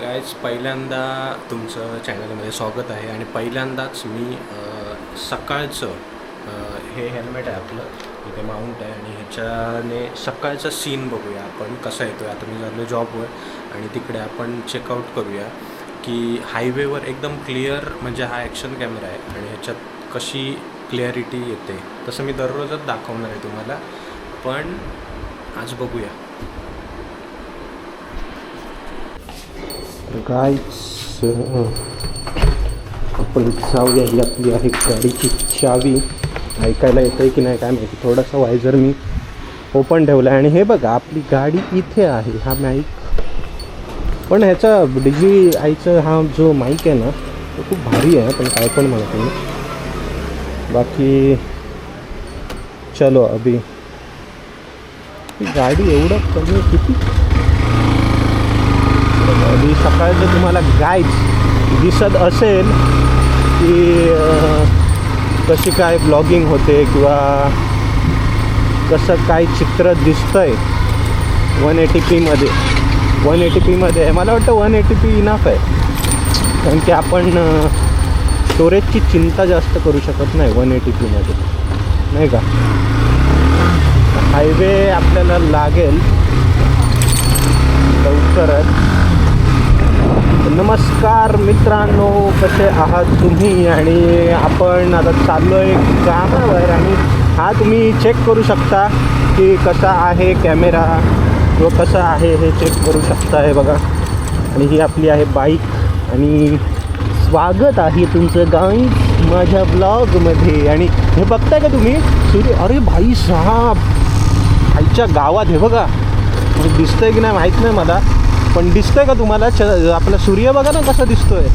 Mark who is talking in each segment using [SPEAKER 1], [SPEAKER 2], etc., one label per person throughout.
[SPEAKER 1] Guys पहिल्यांदा तुमचं चॅनलमध्ये स्वागत आहे आणि पहिल्यांदाच मी सकाळचं हे हेल्मेट आहे आपलं इथे माउंट आहे आणि ह्याच्याने सकाळचा सीन बघूया आपण कसा येतो आहे आता मी झालो जॉबवर आणि तिकडे आपण चेकआउट करूया की हायवेवर एकदम क्लिअर म्हणजे हा ॲक्शन कॅमेरा आहे आणि ह्याच्यात कशी क्लिअरिटी येते. तसं मी दररोजच दाखवणार आहे तुम्हाला पण आज बघूया.
[SPEAKER 2] गाईच आपण जाऊया ही आपली आहे गाडीची चावी ऐकायला येतं आहे की नाही काय माहिती थोडासा वायझर मी ओपन ठेवला आहे आणि हे बघा आपली गाडी इथे आहे हा माईक पण ह्याचा डिजी आईचा हा जो माईक आहे ना तो खूप भारी आहे पण काय पण म्हणत मी बाकी चलो अभि. गाडी एवढं कमी किती? मी सकाळचं तुम्हाला गायच दिसत असेल की कशी काय ब्लॉगिंग होते किंवा कसं काय चित्र दिसतं आहे वन एटी पीमध्ये वन एटी पीमध्ये आहे. मला वाटतं वन एटी पी इनफ आहे. कारण की आपण स्टोरेजची चिंता जास्त करू शकत नाही वन एटी पीमध्ये नाही का? हायवे आपल्याला लागेल. लवकरच. नमस्कार मित्रांनो कसे आहात तुम्ही? आणि आपण आता चाललो आहे कामावर आणि हा तुम्ही चेक करू शकता की कसा आहे कॅमेरा व कसा आहे हे चेक करू शकता हे बघा. आणि ही आपली आहे बाईक आणि स्वागत आहे तुमचं गाई माझ्या ब्लॉगमध्ये आणि हे बघताय का तुम्ही? सूर्य अरे भाई साहेब! आईच्या गावात हे बघा. दिसतंय की नाही माहीत नाही मला. पण दिसतंय का तुम्हाला? च आपला सूर्य बघा ना कसा दिसतोय.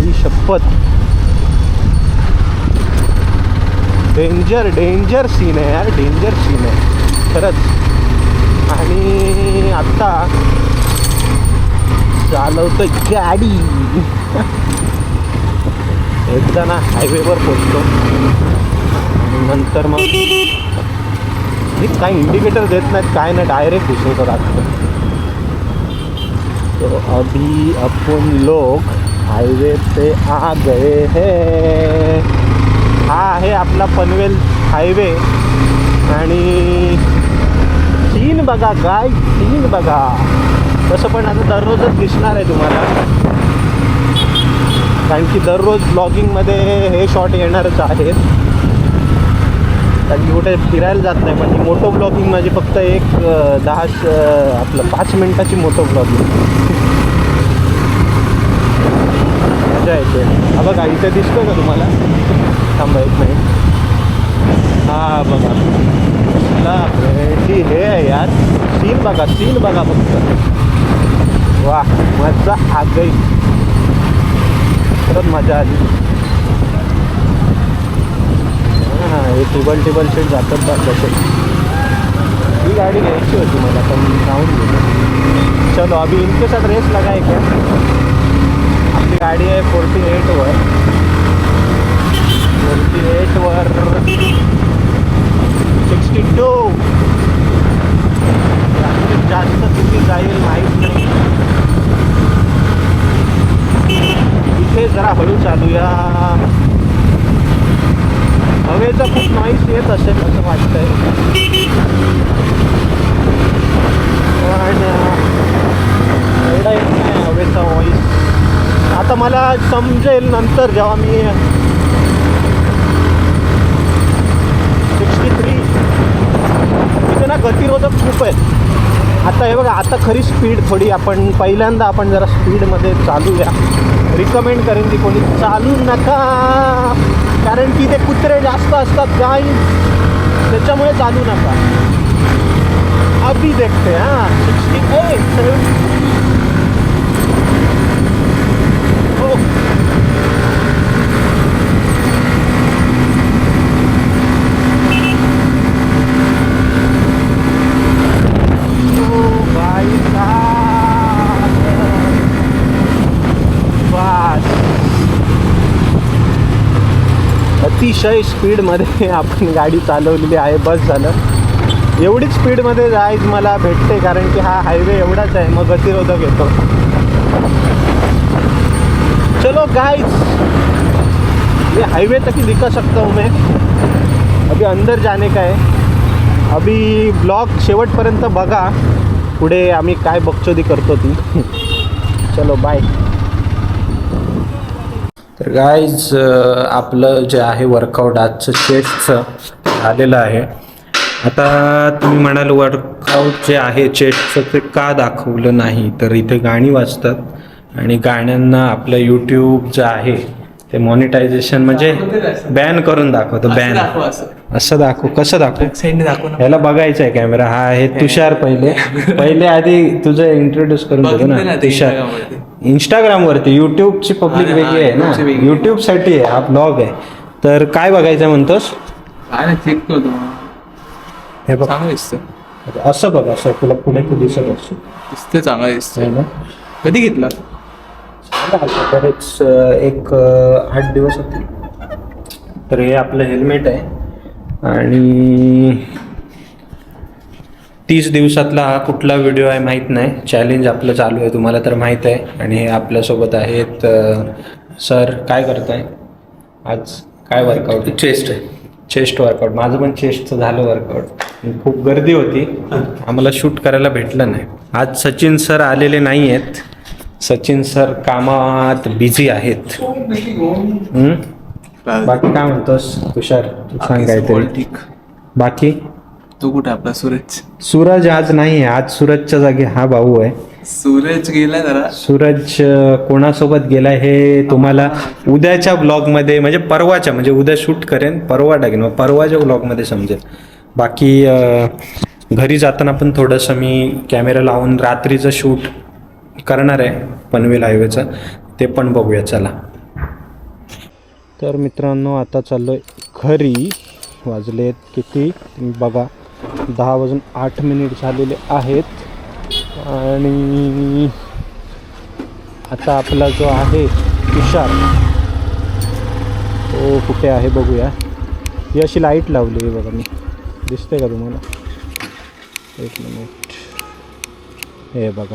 [SPEAKER 2] ही शपथ. डेंजर डेंजर सीन आहे यार डेंजर सीन आहे. खरंच. आणि आत्ता चालवतोय गाडी. एकदा ना हायवेवर पोचतो आणि नंतर मग हे काय इंडिकेटर देत नाहीत काय नाही डायरेक्ट घुसवतो आजकाल तो अभी अपन लोग हाईवे पे आ गए हैं। हा आहे आपला पनवेल हायवे आणि सीन बघा काय सीन बघा। तसं पण आता दररोजच दिसणार आहे तुम्हाला. कारण की दररोज ब्लॉगिंगमध्ये हे शॉट येणारच आहेत. कारण की कुठे फिरायला जात नाही पण ही मोटो ब्लॉगिंग माझी फक्त एक दहा श- आपलं पाच मिनटाची मोटो ब्लॉगिंग. मजा येते. हा बघा इथे दिसतो का तुम्हाला? थांबा एक मिनिट हा बघा. ती हे आहे यार. सीन बघा सीन बघा फक्त. वा मजा आ गई. खरंच मजा आली. हे टेबल टेबल सीट जातात बसेल. ही गाडी घ्यायची होती मला पण राहून घेतो चलो अभी इनके साथ रेस लगाए क्या? आपली गाडी आहे फोर्टी एटवर फोर्टी एटवर सिक्स्टी टू. जास्त किती जाईल माहीत नाही. इथे जरा हळू चालूया. हवेचा खूप नॉईस येत असेल असं वाटतंय. पण एवढा येत नाही हवेचा वॉईस आता मला समजेल नंतर जेव्हा मी सिक्स्टी थ्री तिथे ना गतिरोधक खूप आहेत. आता हे बघा आता खरी स्पीड थोडी आपण पहिल्यांदा आपण जरा स्पीडमध्ये चालूया. रिकमेंड करेन की कोणी चालू नका. कारण की ते कुत्रे जास्त असतात गाई त्याच्यामुळे चालू नका. अभी देखते हां. सिक्स्टी एट हो ओ भाई साहब बस अतिशय स्पीडमध्ये आपण गाडी चालवलेली आहे बस झालं. एवढीच स्पीडमध्ये जायच मला भेटते कारण की हा हायवे एवढाच आहे मग गतिरोधक येतो. चलो गाइस ये हाईवे तक ही दिखा सकता हूँ मैं अभी अंदर जाने का है. अभी ब्लॉग शेवटपर्यंत बघा. पुढे आम्ही काय बकचोदी करतो ती. चलो बाय तर गाईज आपलं जे आहे वर्कआउट आजचं चेस्टचं झालेलं आहे. आता तुम्ही म्हणाल वर्कआउट जे आहे चेस्टचं ते का दाखवलं नाही? तर इथे गाणी वाजतात आणि गाण्यांना आपलं यूट्यूब जे आहे ते मॉनिटायझेशन म्हणजे बॅन करून दाखवतं बॅन
[SPEAKER 3] असं
[SPEAKER 2] दाखव कसं दाखव? ह्याला बघायचा आहे कॅमेरा हा आहे तुषार पहिले. पहिले आधी तुझं इंट्रोड्यूस करून देतो ना. तुषार. इंस्टाग्राम वरती. युट्यूबची पब्लिक
[SPEAKER 3] हा,
[SPEAKER 2] वेगळी आहे ना. युट्यूबसाठी आहे हा ब्लॉग आहे. तर काय बघायचं म्हणतोस?
[SPEAKER 3] काय ना चेक करतो.
[SPEAKER 2] हे बघ. असं बघ असं तुला पुढे तू दिसत असतो
[SPEAKER 3] दिसतं चांगलं दिसतं.
[SPEAKER 2] है ना.
[SPEAKER 3] कधी घेतला?
[SPEAKER 2] एक आठ दिवस होते तर हे आपलं हेल्मेट आहे. आणि तीस दिवसातला हा कुठला व्हिडिओ आहे माहीत नाही. चॅलेंज आपलं चालू आहे तुम्हाला तर माहीत आहे. आणि हे आपल्यासोबत आहेत सर काय करताय? आज काय वर्कआउट
[SPEAKER 1] चेस्ट आहे.
[SPEAKER 2] चेस्ट वर्कआउट माझं पण चेस्टचं झालं वर्कआउट खूप गर्दी होती. आम्हाला शूट करायला भेटलं नाही. आज सचिन सर आलेले नाही आहेत. सचिन सर कामात बिझी आहेत? बाकी काय म्हणतोस? तुषार सांग काहीतरी.
[SPEAKER 3] ठीक.
[SPEAKER 2] बाकी?
[SPEAKER 3] तो कुठे आपला सूरज?
[SPEAKER 2] सूरज आज नाही आहे आज सूरजच्या जागी हा भाऊ आहे.
[SPEAKER 3] सूरज गेला जरा.
[SPEAKER 2] सूरज कोणासोबत गेलाय हे तुम्हाला उद्याच्या ब्लॉगमध्ये म्हणजे परवाच्या म्हणजे उद्या शूट करेन परवा टाकेन मग परवाच्या ब्लॉगमध्ये समजेल. बाकी घरी जाताना पण थोडंसं मी कॅमेरा लावून रात्रीचं शूट करणार आहे पनवेल हायवेचं ते पण बघूया चला. तर मित्रांनो आता चाललो आहे घरी. वाजलेत किती? तुम्ही बघा दहा वाजून आठ मिनिट झालेले आहेत. आणि आता आपला जो आहे तुषार तो कुठे आहे बघूया. ही अशी लाइट लावली आहे बघा मी. दिसते का तुम्हाला? एक मिनिट हे बघा.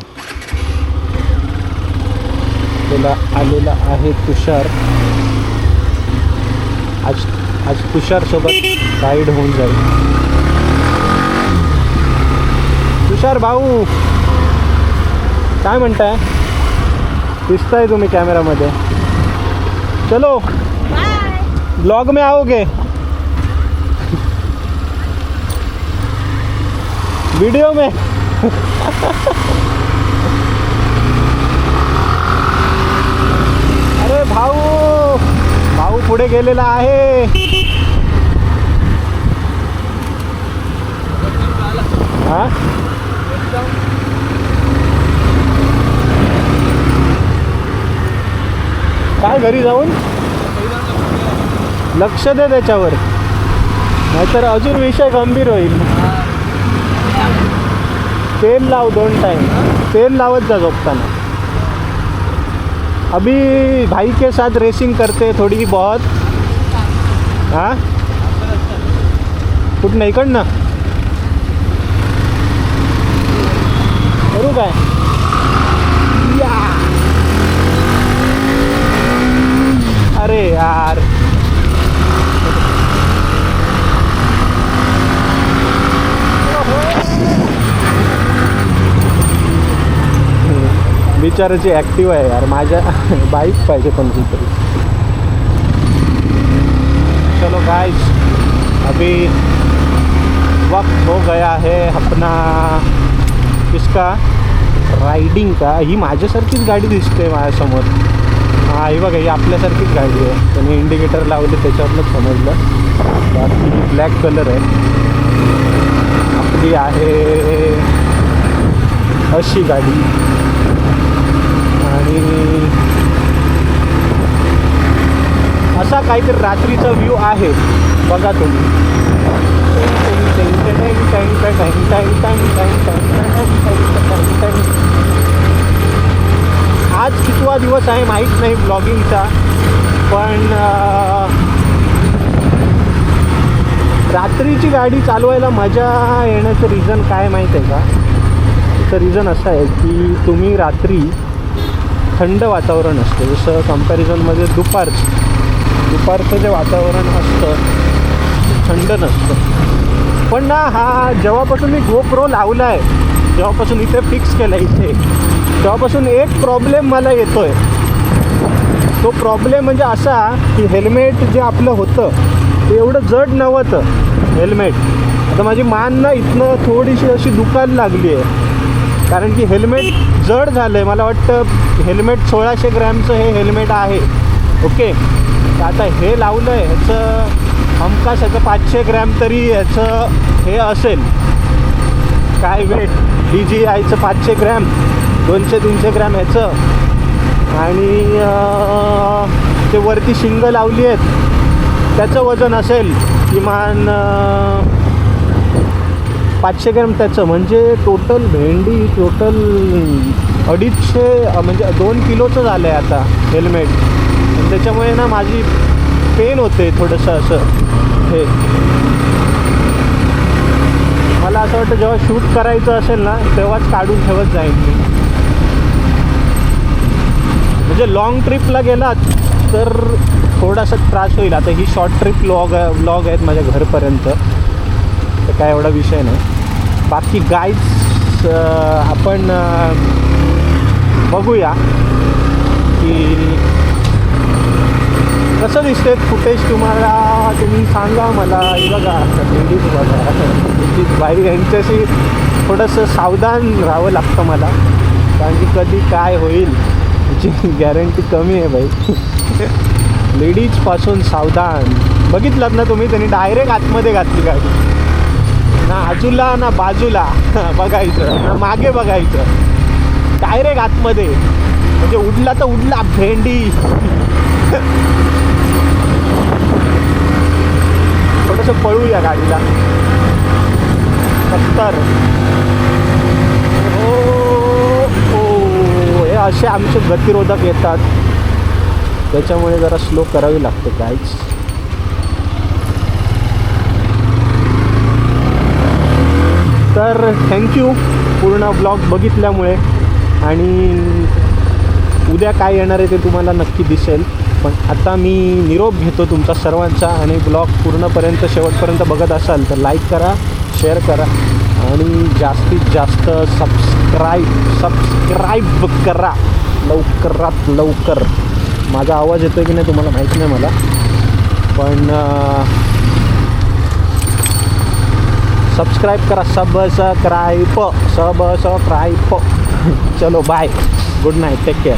[SPEAKER 2] त्याला आलेला आहे तुषार. आज आज तुषारसोबत गाईड होऊन जाईल. तुषार भाऊ, काय म्हणताय? दिसताय तुम्ही कॅमेरामध्ये चलो ब्लॉग में आओगे. वीडियो में. अरे भाऊ भाऊ पुढे गेलेला आहे. हा? काय घरी जाऊन? लक्ष दे त्याच्यावर. नाहीतर अजून विषय गंभीर होईल. तेल लाव दोन टाईम तेल लावत जा झोपताना. अभी भाई के साथ रेसिंग करते थोड़ी बहुत। हाँ? कुठं इकडनं करना। या. अरे यार। बिचाराची ॲक्टिव्ह आहे यार. माझ्या बाईक पाहिजे पण तरी चलो गाइस अभी वक्त हो गया है अपना किसका रायडिंग का. ही माझ्यासारखीच गाडी दिसते माझ्यासमोर. हां ही बघा ही आपल्यासारखीच गाडी आहे. त्यांनी इंडिकेटर लावले त्याच्यावरनं समजलं. बाकी ब्लॅक कलर आहे. आपली आहे अशी गाडी. आणि असा काहीतरी रात्रीचा व्ह्यू आहे. बघा तुम्ही. आज कितवा दिवस आहे माहीत नाही ब्लॉगिंगचा पण रात्रीची गाडी चालवायला मजा येण्याचं रिझन काय माहीत आहे का? त्याचं रिझन असं आहे की तुम्ही रात्री थंड वातावरण असतं. जसं कम्पॅरिझनमध्ये दुपारचं दुपारचं जे वातावरण असतं थंड नसतं. पण ना हा जेव्हापासून मी गोप्रो लावला आहे जेव्हापासून इथे फिक्स केलं इथे तेव्हापासून एक प्रॉब्लेम मला येतो आहे तो प्रॉब्लेम म्हणजे असा की हेल्मेट जे आपलं होतं ते एवढं जड नव्हतं हेल्मेट आता माझी मान ना इथनं थोडीशी अशी दुकान लागली आहे कारण की हेल्मेट जड झालं आहे मला वाटतं हेल्मेट सोळाशे ग्रॅमचं हे हेल्मेट आहे. ओके? आता हे लावलं आहे ह्याचं हमखास ह्याचं पाचशे ग्रॅम तरी ह्याचं हे असेल. काय वेट? डी जी आयचं पाचशे ग्रॅम दोनशे तीनशे ग्रॅम ह्याचं. आणि ते वरती शिंग लावली आहेत. त्याचं वजन असेल किमान पाचशे ग्रॅम त्याचं म्हणजे टोटल भेंडी टोटल अडीचशे म्हणजे दोन किलोचं झालं आहे आता हेल्मेट त्याच्यामुळे ना माझी पेन होते थोडंसं असं. हे. मला असं वाटतं जेव्हा शूट करायचं असेल ना तेव्हाच काढून ठेवत जाईन मी. म्हणजे लॉंग ट्रिपला गेलात तर थोडासा त्रास होईल. आता ही शॉर्ट ट्रिप लॉग व्लॉग आहेत माझ्या घरपर्यंत. तर काय एवढा विषय नाही. बाकी गाईड्स आपण बघूया की कसं दिसते फुटेज तुम्हाला तुम्ही सांगा मला. बघा लेडीज बघा. लेडीज बाई यांच्याशी थोडंसं सावधान राहावं लागतं मला. कारण की कधी काय होईल याची गॅरंटी कमी आहे बाई लेडीजपासून सावधान. बघितलात ना तुम्ही? त्यांनी डायरेक्ट आतमध्ये घातली गाडी. ना आजूला ना बाजूला. बघायचं ना मागे बघायचं डायरेक्ट आतमध्ये. म्हणजे उडला तर उडला भेंडी. थोडंसं पळूया गाडीला. सत्तर हो हो हे असे आमचे गतिरोधक येतात. त्याच्यामुळे जरा स्लो करावी लागते काहीच तर थँक्यू पूर्ण ब्लॉग बघितल्यामुळे. आणि उद्या काय येणार आहे ते तुम्हाला नक्की दिसेल. पण आता मी निरोप घेतो तुमचा सर्वांचा आणि ब्लॉग पूर्णपर्यंत शेवटपर्यंत बघत असाल तर लाईक करा शेअर करा. आणि जास्तीत जास्त सबस्क्राईब सबस्क्राईब करा. लवकरात लवकर. माझा आवाज येतो की नाही तुम्हाला माहीत नाही मला. पण सबस्क्राईब करा सब सबस्क्राईब सब सबस्क्राईब. चलो bye good night take care